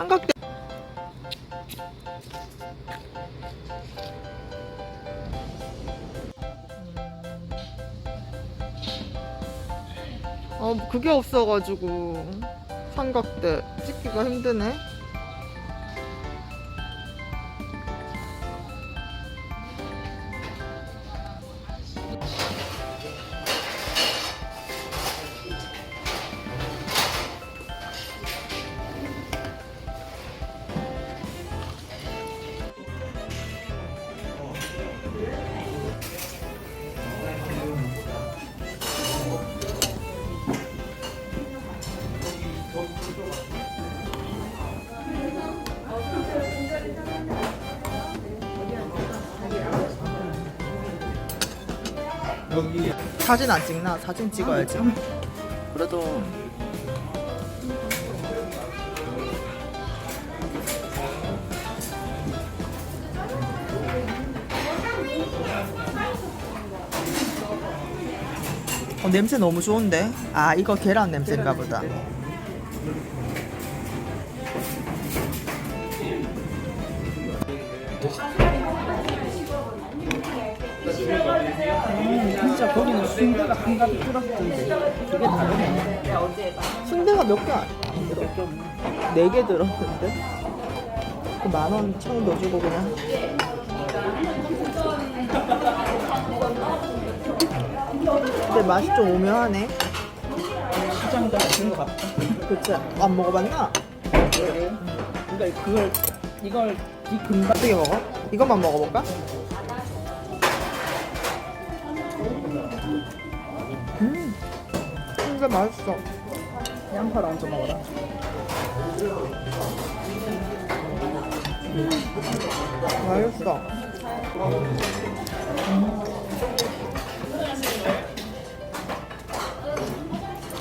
삼각대. 어, 그게 없어가지고 삼각대 찍기가 힘드네. 사진 안 찍나? 사진 찍어야지. 그래도 어, 냄새 너무 좋은데? 아 이거 계란 냄새인가 보다. 진짜 거기는 순대가 한 가지 들었던데 그게 다르네. 순대가 몇 개 안 들어? 네 개 들었는데? 그 만 원, 천원더 주고 그냥. 근데 맛이 좀 오묘하네. 시장 같은 것 같다. 그치? 안 먹어봤나? 그래. 그러니까 그걸 이걸 이 금방 어떻게 먹어? 이것만 먹어볼까? 근데 맛있어. 양파를 얹어 먹어라. 맛있어.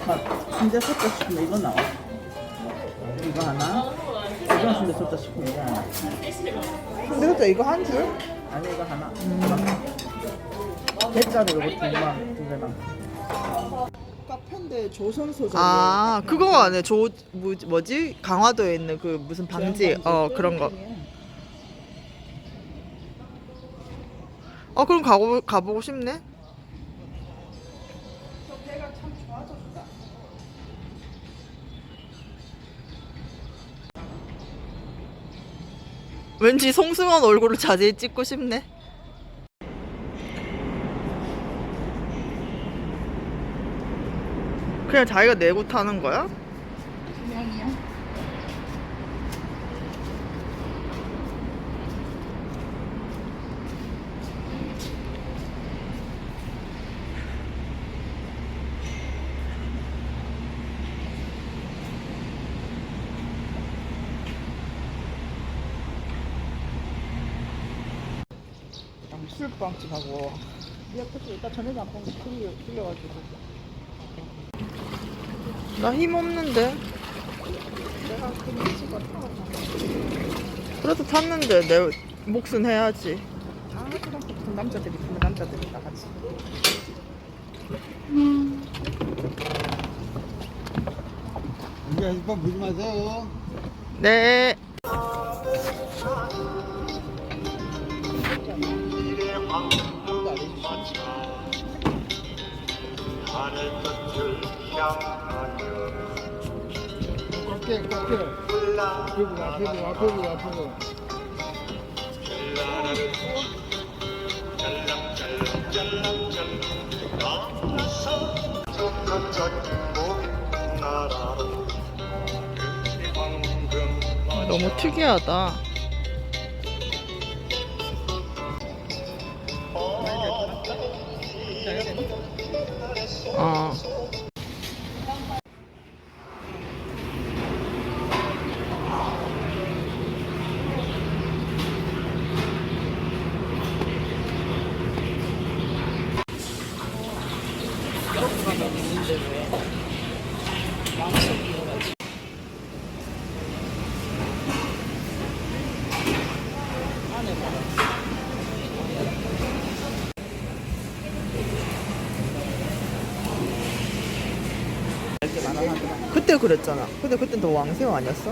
막 순대 섞어 싶으면 이거 나와. 이거 하나. 이건 순대 섞어 싶으면 이거 하나. 근데 그때 이거 한 줄? 아니 이거 하나. 대짜로 이거 두 개만 두 개만. 카페인데 조선 소장. 아, 그거 안에 조, 뭐, 뭐지? 강화도에 있는 그 무슨 방지, 어, 그런 거. 어, 그럼 가고, 가보고 싶네? 왠지 송승헌 얼굴을 자세히 찍고 싶네. 그냥 자기가 내고 타는 거야? 술빵집하고 옆에서 이따 저녁에 한번 틀려 틀려가지고. 나 힘 없는데. 내가 그 집어 타고 그래도 탔는데 내 몫은 해야지. 아, 그럼 그 남자들이 그 남자들이 다 같이. 이제 이പ്പം 보지 마세요. 네. 하늘 끝 너무 특이하다. 그때 그랬잖아. 근데 그땐 너 왕새우 아니었어?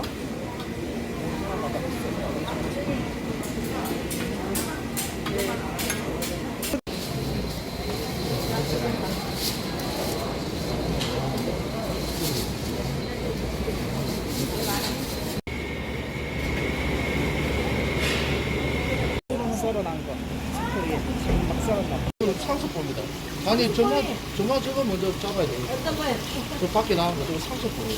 썰어난 거. 막 썰었나 봐. 창수 봅니다. 아니, 정말. 저만 저거 먼저 잡아야 돼. 어떤 거요? 저 밖에 나온 거 저거 상처 보여.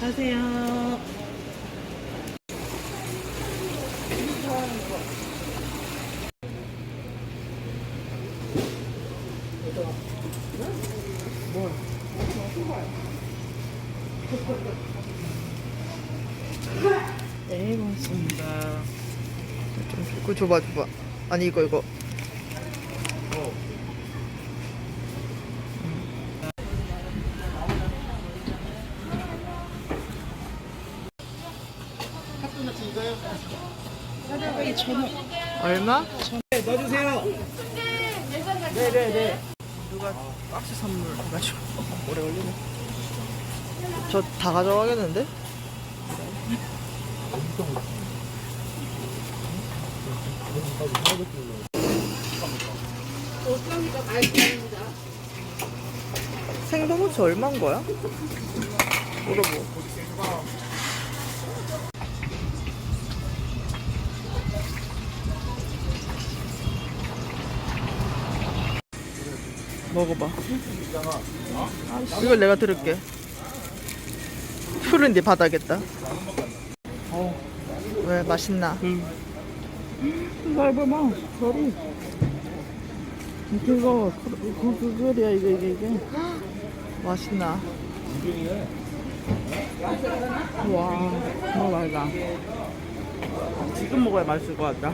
가세요. 네, 고맙습니다. 좀, 그거 줘봐, 줘봐. 아니, 이거, 이거. 얼마? 네, 넣어주세요. 네 네 네. 누가 박스 선물 해가지고 오래 걸리네. 저 다 가져가겠는데? 생동후추 얼마인 거야? 물어보. 먹어봐. 이걸 내가 들을게. 풀은 네 받아겠다. 왜 맛있나? 밟아봐. 소리. 이거 그, 그, 그거야 이게 이게. 맛있나? 와, 너무 맛있다. 지금 먹어야 맛있을 것 같다.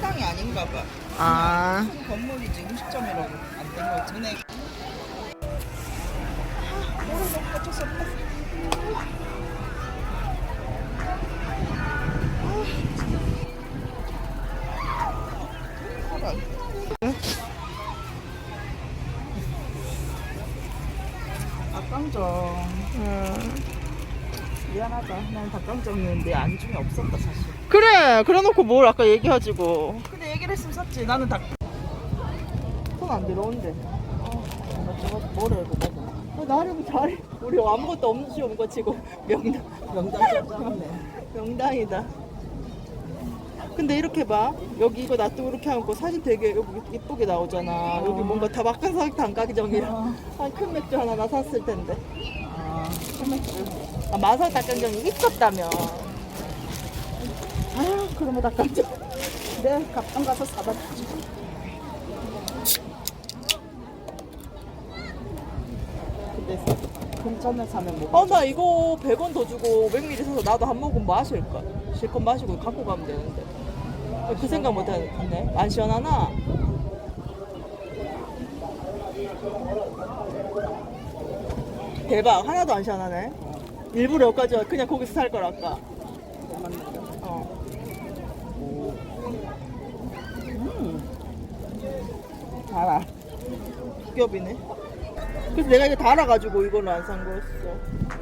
식당이 아닌가 봐. 아, 큰 건물이지 음식점이라고 안 된거 전에. 닭강정 음. 미안하다 난 닭강정이었는데 안 중에 없었다 사실 그래. 그래놓고 뭘 아까 얘기하지고. 근데 얘기를 했으면 샀지 나는 닭손안 들어온대. 나 저거 뭐래 이거 먹어 어, 나름 잘해. 우리 아무것도 없는 시험 거 치고 명당, 명당 짭짤하네 명당이다. 근데 이렇게 봐. 여기 이거 놔두고 이렇게 하고 사진 되게 여기 이쁘게 나오잖아. 여기 뭔가 다 막간사각 단가정이랑 한큰 맥주 하나 나 샀을 텐데. 아 아, 마사 닭강정이 있었다면. 아, 그러면 닭강정. 내 갑방 가서 사다 주지 근데 금전을 사면 뭐 어, 나 이거 100원 더 주고 500ml 사서 나도 한 모금 마실까? 실컷 마시고 갖고 가면 되는데. 그 생각 못 했네. 안 시원하나? 대박. 하나도 안 시원하네. 일부러 여기까지 와. 그냥 거기서 살 걸 아까. 어. 달아 겹이네. 그래서 내가 이거 달아가지고 이걸로 안 산 거였어.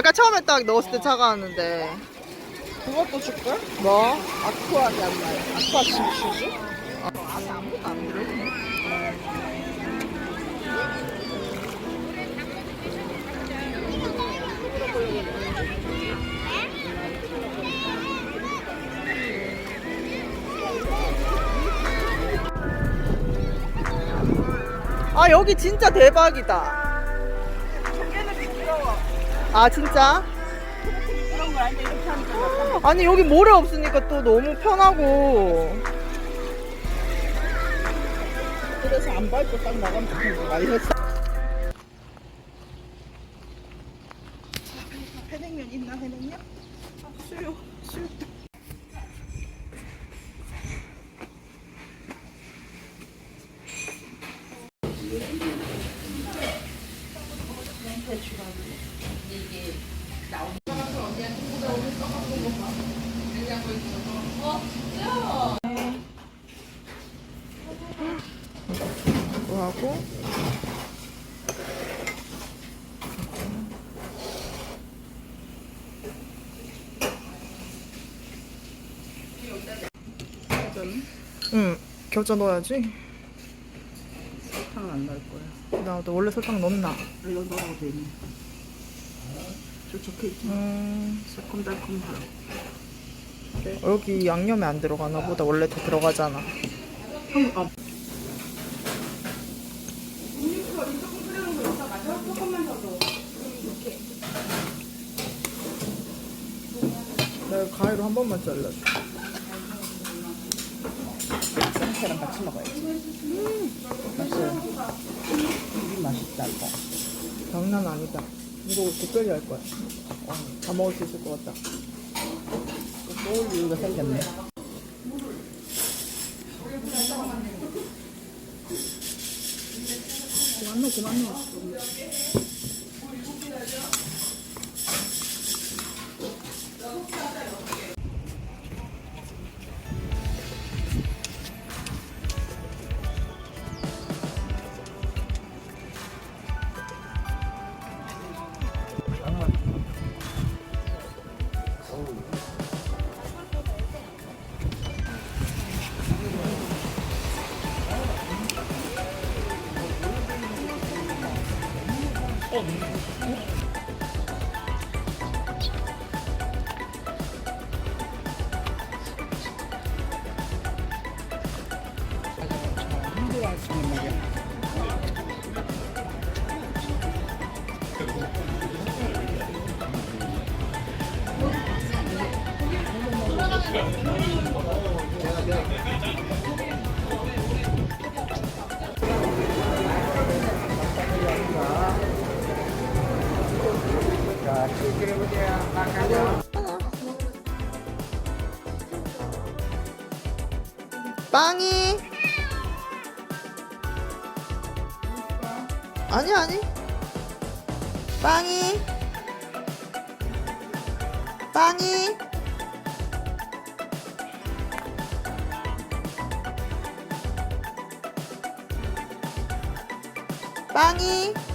아까 처음에 딱 넣었을 때 차가웠는데. 그것도 줄걸? 뭐? 안 나요. 아쿠아 슈즈? 아, 여기 진짜 대박이다. 아, 진짜? 그런 거 아닌데 이렇게 하니까 아니, 여기 모래 없으니까 또 너무 편하고. 그래서 안 밟고 딱 나가면 좋은 거 했어. 해냉면 있나 해냉면? 수요 수요. 이거 하고. 응, 겨자 넣어야지. 설탕은 안 넣을 거야. 나도 원래 설탕 넣나? 이거 넣어도 되니. 적혀. 음, 새콤달콤하고. 여기 양념이 안 들어가나 보다. 원래 다 들어가잖아. 아, 내가 가위로 한 번만 잘라줘. 생채랑 같이 먹어야지. 음, 맛있어요. 이게 맛있다 이거. 장난 아니다. 이거 특별히 할 거야. 어, 다 먹을 수 있을 것 같다. 먹을 이유가 생겼네. 그만 넣어, 그만 넣어. 힘들어하시는 말이야. 빵이. 아니, 아니. 빵이. 빵이. 빵이.